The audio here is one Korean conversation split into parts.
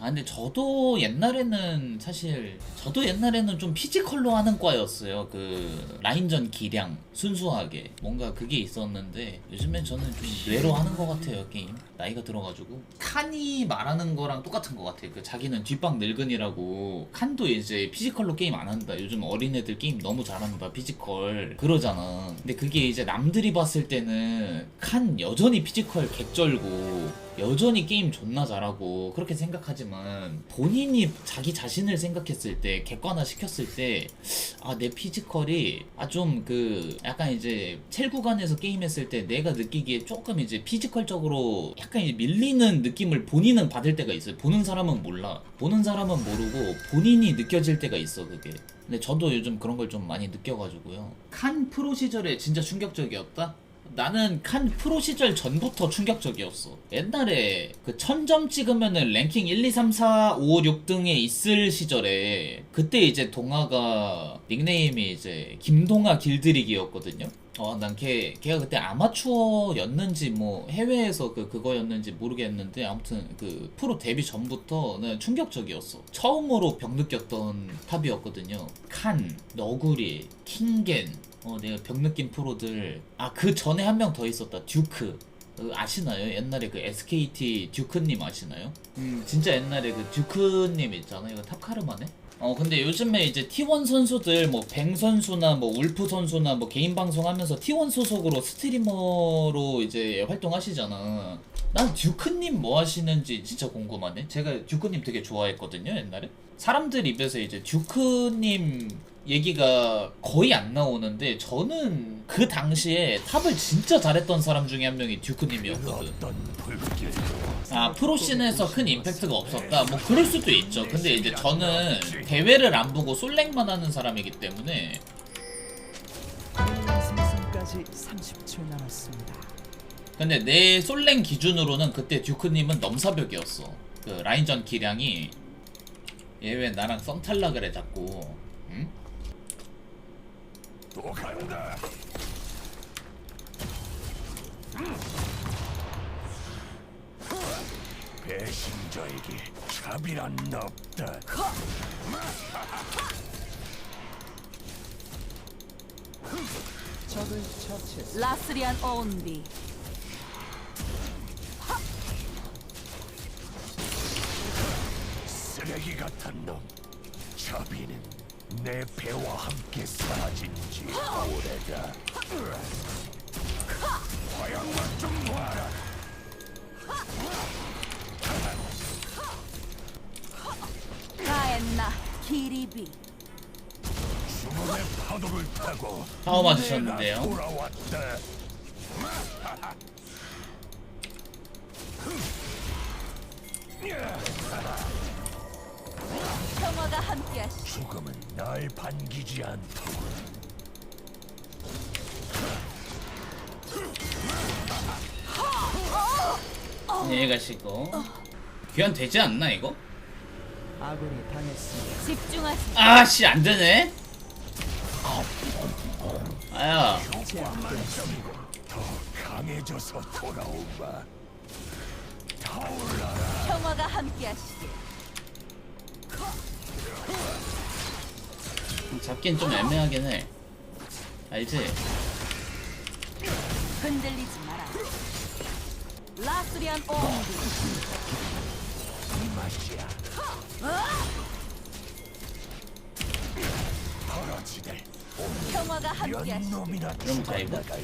아 근데 저도 옛날에는 사실 저도 옛날에는 좀 피지컬로 하는 과였어요. 그 라인전 기량 순수하게 뭔가 그게 있었는데 요즘엔 저는 좀 뇌로 하는 것 같아요 게임 나이가 들어가지고 칸이 말하는 거랑 똑같은 것 같아요. 그 자기는 뒷방 늙은이라고 칸도 이제 피지컬로 게임 안 한다. 요즘 어린애들 게임 너무 잘한다 피지컬 그러잖아. 근데 그게 이제 남들이 봤을 때는 칸 여전히 피지컬 개쩔고 여전히 게임 존나 잘하고 그렇게 생각하지만 본인이 자기 자신을 생각했을 때 객관화 시켰을 때 아 내 피지컬이 아 좀 그 약간 이제 첼 구간에서 게임했을 때 내가 느끼기에 조금 이제 피지컬적으로 약간 밀리는 느낌을 본인은 받을 때가 있어요. 보는 사람은 몰라. 보는 사람은 모르고 본인이 느껴질 때가 있어 그게. 근데 저도 요즘 그런 걸 좀 많이 느껴가지고요. 칸 프로 시절에 진짜 충격적이었다? 나는 칸 프로 시절 전부터 충격적이었어. 옛날에 그 1000점 찍으면은 랭킹 1, 2, 3, 4, 5, 6등에 있을 시절에 그때 이제 동아가 닉네임이 이제 김동아 길들이기였거든요. 어, 난 걔, 걔가 그때 아마추어였는지 뭐 해외에서 그, 그거였는지 모르겠는데 아무튼 그 프로 데뷔 전부터 는 충격적이었어. 처음으로 병 느꼈던 탑이었거든요. 칸, 너구리, 킹겐, 어, 내가 병 느낀 프로들. 아, 그 전에 한 명 더 있었다. 듀크. 어, 아시나요? 옛날에 그 SKT 듀크님 아시나요? 음, 진짜 옛날에 그 듀크님 있잖아요. 이거 탑카르마네? 어, 근데 요즘에 이제 T1 선수들, 뭐, 뱅 선수나 뭐, 울프 선수나 뭐, 개인 방송하면서 T1 소속으로 스트리머로 이제 활동하시잖아. 난 듀크님 뭐 하시는지 진짜 궁금하네. 제가 듀크님 되게 좋아했거든요, 옛날에. 사람들 입에서 이제 듀크님 얘기가 거의 안 나오는데 저는 그 당시에 탑을 진짜 잘했던 사람 중에 한 명이 듀크님이었거든. 아 프로씬에서 큰 임팩트가 없었다. 뭐 그럴 수도 있죠. 근데 이제 저는 대회를 안 보고 솔랭만 하는 사람이기 때문에 생성까지 30초 남았습니다. 근데 내 솔랭 기준으로는 그때 듀크님은 넘사벽이었어. 그 라인전 기량이 얘 왜 나랑 썸 탈라 그래 자꾸. 응? 또 간다. 배신자에게 차비란 없다. 적을 처치했습니다. 라스리안 온비 쓰레기 같은 놈. 차비는 내 배와 함께 사라진 지 오래다. 화양만 좀 봐라. 가엔나 기리비 죽음의 파도를 타고 파워 맞으셨는데요. 내가 돌아왔다. 평화가 함께하시 죽음은 날 반기지 않더군. 안녕히 가시고. 귀환 되지 않나 이거? 아군이 당했습니다. 집중하시 아씨 안 되네. 아야. 더 강해져서 돌아오마. 타올라라. 평화가 함께하시길 잡긴 좀 애매하긴 해. 알지? 흔들리지 마라 라스리안 온비 이 맛이야. 벌어지들 평화가 함께하시 연놈이나 그럼? 죽어나갈까.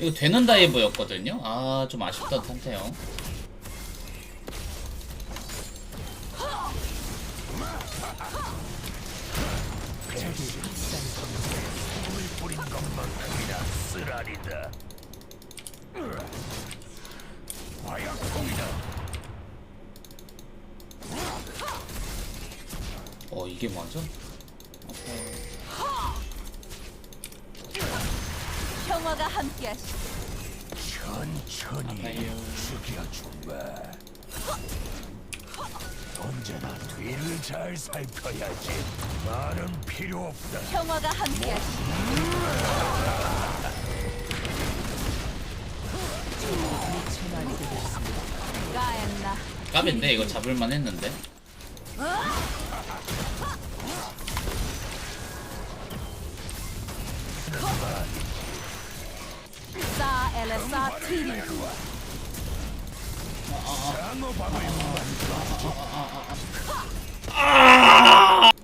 이거 되는 다이브였거든요. 아 좀 아쉽다. 화약통이다. 어 이게 맞아? 자식. 천천히 죽여주마. 언제나 뒤를 잘 살펴야지. 말은 필요 없다. 평화가 함께하시오. 까비인데 이거 잡을만 했는데 어?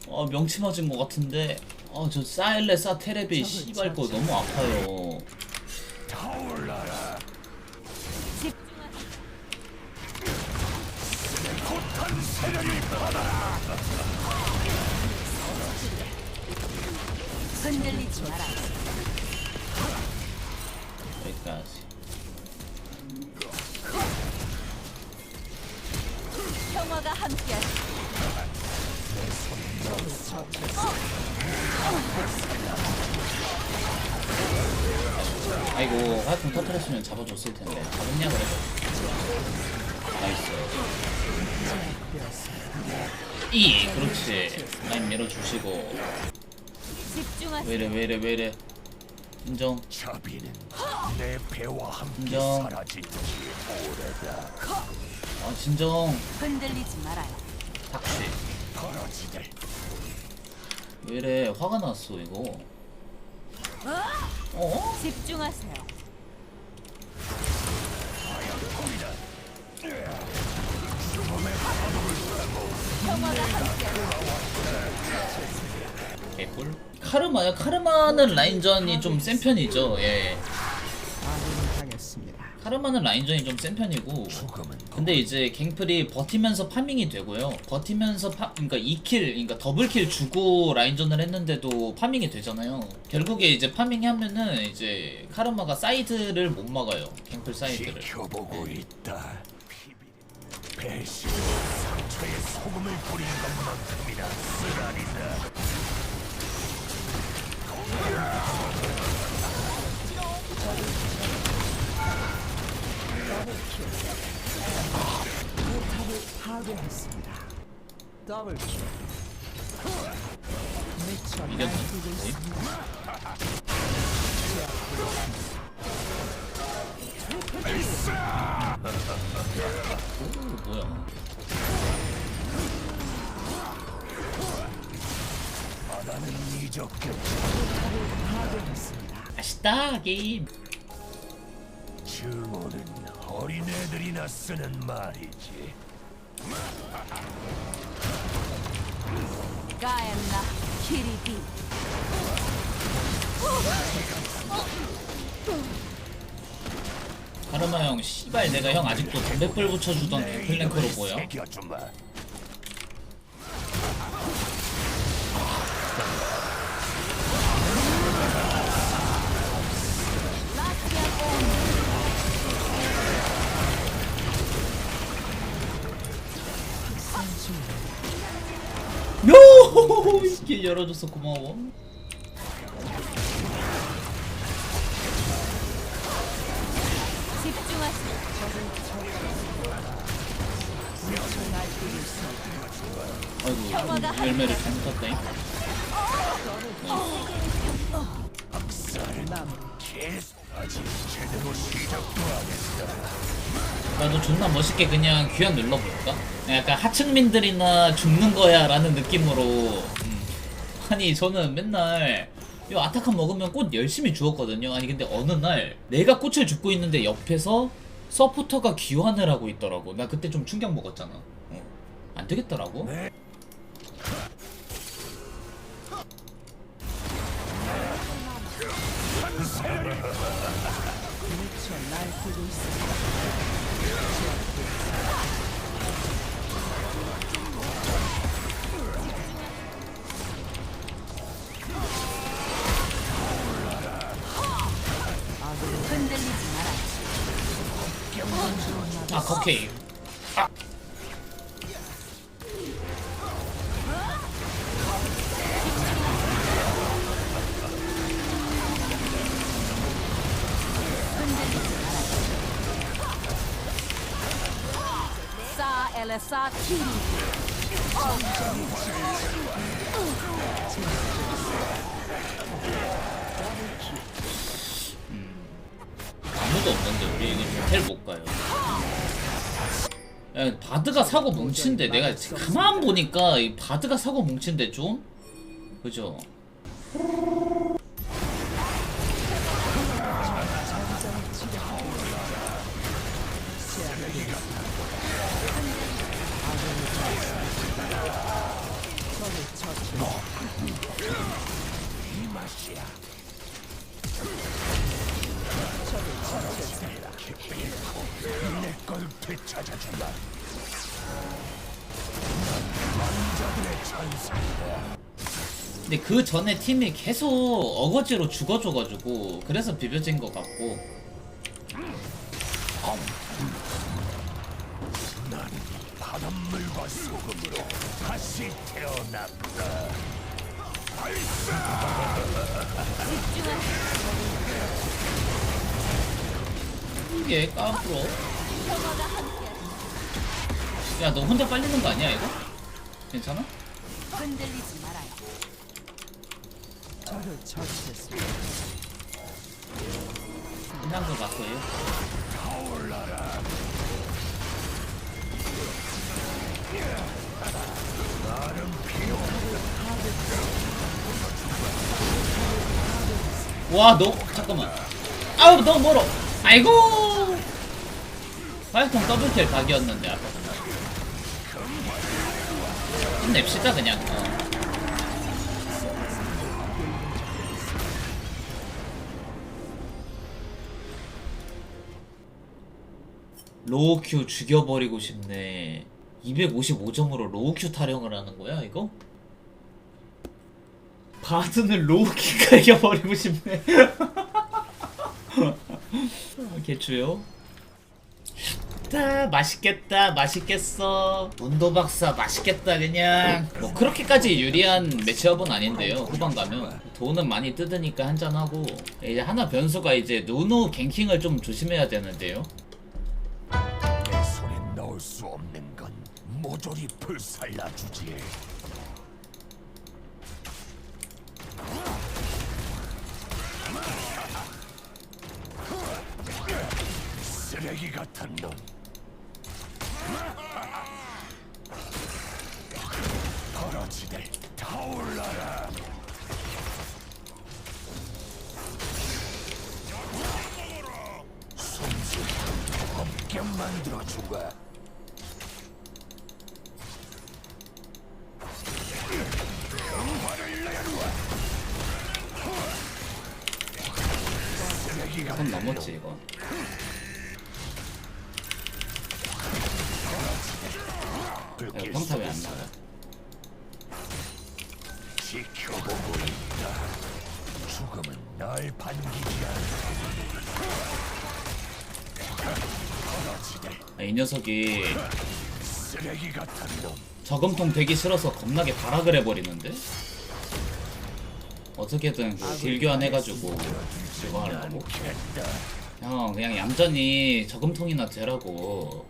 어 명치 맞은 것 같은데 어저 사일레 사 테레비 씨발 거 너무 아파요 흔들리지 마라. 여기까지. 평화가 함께하시길. 아이고 화약품 터트렸으면 잡아줬을 텐데. 잡았냐 그래도. 나이스. 이 그렇지. 라인 밀어주시고. 집중하세요. 왜이래 왜이래 왜이래 인정 자비는 내 배와 함께 인정. 사라진 지 오래다 아 진정 흔들리지 말아요. 닥치 버러지들 왜 이래 화가 났어 이거 어? 집중하세요. 평화가 함께하시길. 개꿀 카르마요? 카르마는 라인전이 좀 센 편이죠 예. 카르마는 라인전이 좀 센 편이고 근데 이제 갱플이 버티면서 파밍이 되고요. 버티면서 파, 그러니까 2킬, 그러니까 더블킬 주고 라인전을 했는데도 파밍이 되잖아요. 결국에 이제 파밍하면은 이제 카르마가 사이드를 못 막아요. 갱플 사이드를. 지켜보고 있다 피비 배신 상처에 소금을 뿌린 것만큼이나 쓰라리다 파괴했습니다. 더블 킬. 미쳐 날뛰고. 있습니다. 오, 뭐야? 바다는 이적게 파괴했습니다. 맛있다 게임. 증오는 어린애들이나 쓰는 말이지 가엔나 키리비. 카르마 형, 씨발 내가 형 아직도 담배불 붙여주던 갱플랭크로 보여? 새겨주마 요! 이게 열어줘서 고마워. 아이고 열매를 잘못. 계속 아직 제대로 시작도 안 했다 나도 존나 멋있게 그냥 귀환 눌러볼까? 약간 하층민들이나 죽는 거야 라는 느낌으로 음. 아니 저는 맨날 요 아타칸 먹으면 꽃 열심히 주었거든요 아니 근데 어느 날 내가 꽃을 줍고 있는데 옆에서 서포터가 귀환을 하고 있더라고 나 그때 좀 충격 먹었잖아 어. 안 되겠더라고 네. 마라. 아 엘레사. 아무도 없는데 우리 호텔 못 야, 바드가 사고 뭉친데 내가 가만 보니까 이 바드가 사고 뭉친데 좀 그죠? 되찾아주마. 남자들의 천사다. 근데 그 전에 팀이 계속 어거지로 죽어줘가지고 그래서 비벼진 것 같고 난 바닷물과 소금으로 다시 태어났다. 이게 까불어 야 너 혼자 빨리는 거 아니야 이거? 괜찮아? 흔들리지 말아요. 적을 처치했습니다. 끝난 것 같고요 와, 너 잠깐만. 아우, 너무 멀어. 아이고. 화이통 더블킬 각이었는데 아까. 힘냅시다 그냥. 어. 로우 큐 죽여버리고 싶네. 255점으로 로우 큐 타령을 하는 거야 이거? 바드는 로우 큐가 이겨버리고 싶네. 개추요. 다 맛있겠다 맛있겠어. 문도 박사 맛있겠다 그냥. 뭐 그렇게까지 유리한 매치업은 아닌데요 후반 가면. 돈은 많이 뜯으니까 한잔하고. 이제 하나 변수가 이제 누누 갱킹을 좀 조심해야 되는데요. 내 손에 넣을 수 없는 건 모조리 불살라 주지. 쓰레기 같은 놈. 아. 이 녀석이 쓰레기 같은 놈. 저금통 되기 싫어서 겁나게 발악을 해버리는데 어떻게든 그 딜교환 해가지고 그거 하려고. 형 그냥 얌전히 저금통이나 되라고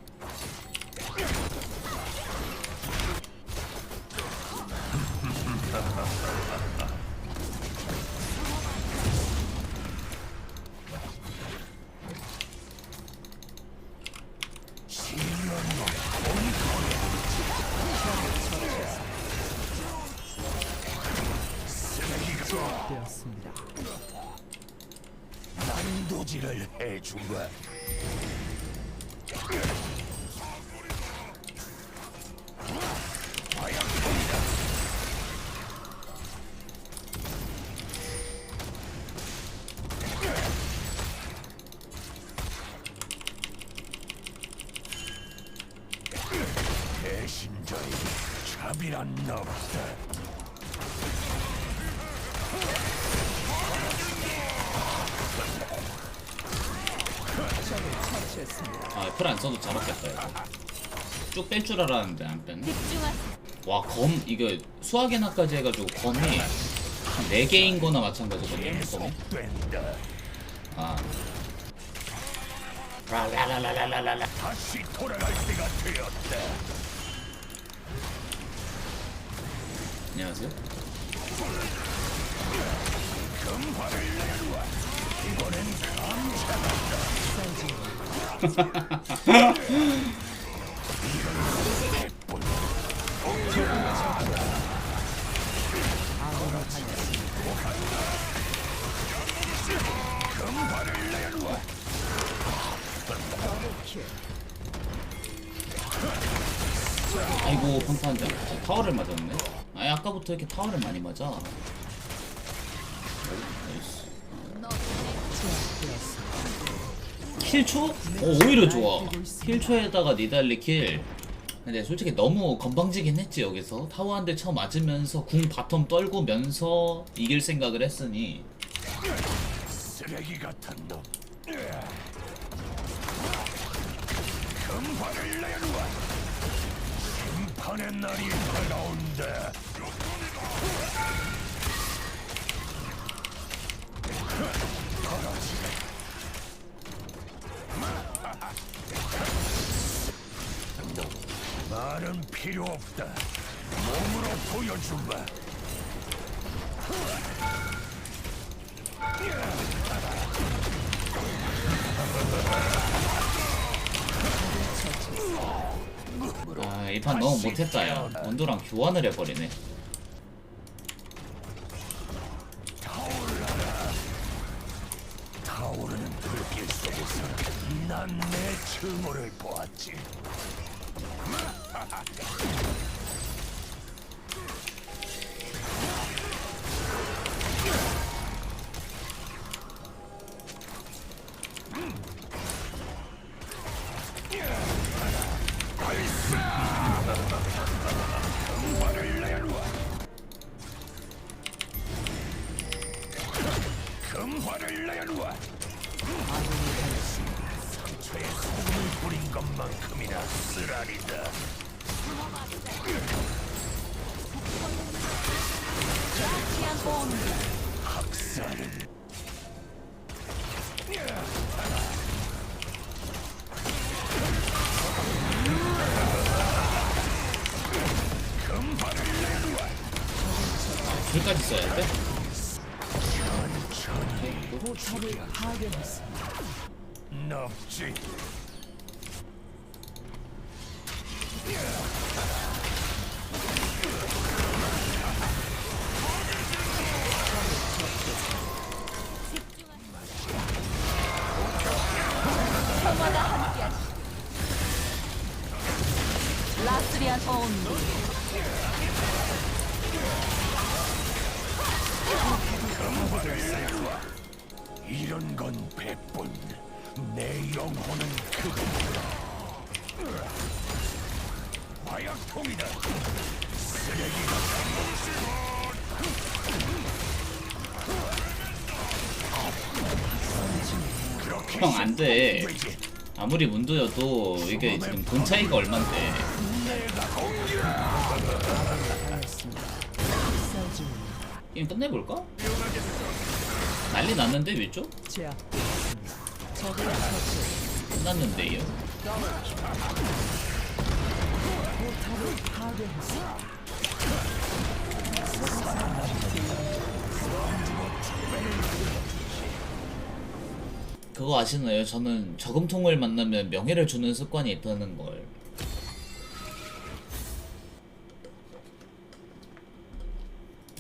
난도질을 해주마. 배신자에게 차비란 없다. 아풀안 써도 잡았겠다 이거 쭉 뺄 줄 알았는데 안 뺐네 집중하세요. 와검 이거 수학에나까지 해가지고 검이 한 4개인 거나 마찬가지거든요 검이. 아 라라라라라라라 다시 돌아갈 때가 되었다. 안녕하세요 금화를 내놓아. 아이고 평타한장 타워를 맞았네. 아 아까부터 이렇게 타워를 많이 맞아. 킬초? 오, 오히려 좋아 킬초에다가 니달리 킬 근데 솔직히 너무 건방지긴 했지 여기서 타워 한 대 쳐 맞으면서 궁 바텀 떨구면서 이길 생각을 했으니 쓰레기 같은 놈. 금화를 내놓아. 심판의 날이 다가온다. 말은 필요 없다. 몸으로 보여주마. 아 이 판 너무 못했다 야 원도랑 교환을 해버리네 내 증오를 보았지. 금 킬까지 써야 돼? 라스리안 온도 건 백분. 내 영혼은 그뿐이다. 마약통이다. 쓰레기가 형 안돼. 아무리 문도여도 이게 지금 돈 차이가 얼만데. 게임 끝내볼까? 난리 났는데 위쪽? 끝났는데요. 그거 아시나요? 저는 저금통을 만나면 명예를 주는 습관이 있다는 걸.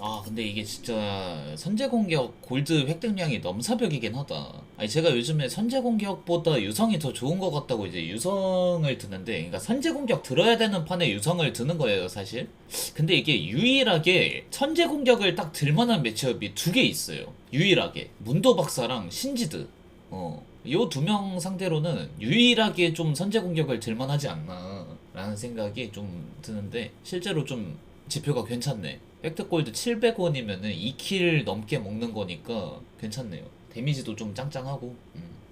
아 근데 이게 진짜 선제 공격 골드 획득량이 넘사벽이긴 하다. 아니 제가 요즘에 선제 공격보다 유성이 더 좋은 것 같다고 이제 유성을 드는데, 그러니까 선제 공격 들어야 되는 판에 유성을 드는 거예요 사실. 근데 이게 유일하게 선제 공격을 딱 들만한 매치업이 두 개 있어요. 유일하게 문도 박사랑 신지드. 어, 요 두 명 상대로는 유일하게 좀 선제 공격을 들만하지 않나 라는 생각이 좀 드는데 실제로 좀 지표가 괜찮네. 획득골드 700원이면은 2킬 넘게 먹는 거니까 괜찮네요. 데미지도 좀 짱짱하고. 음.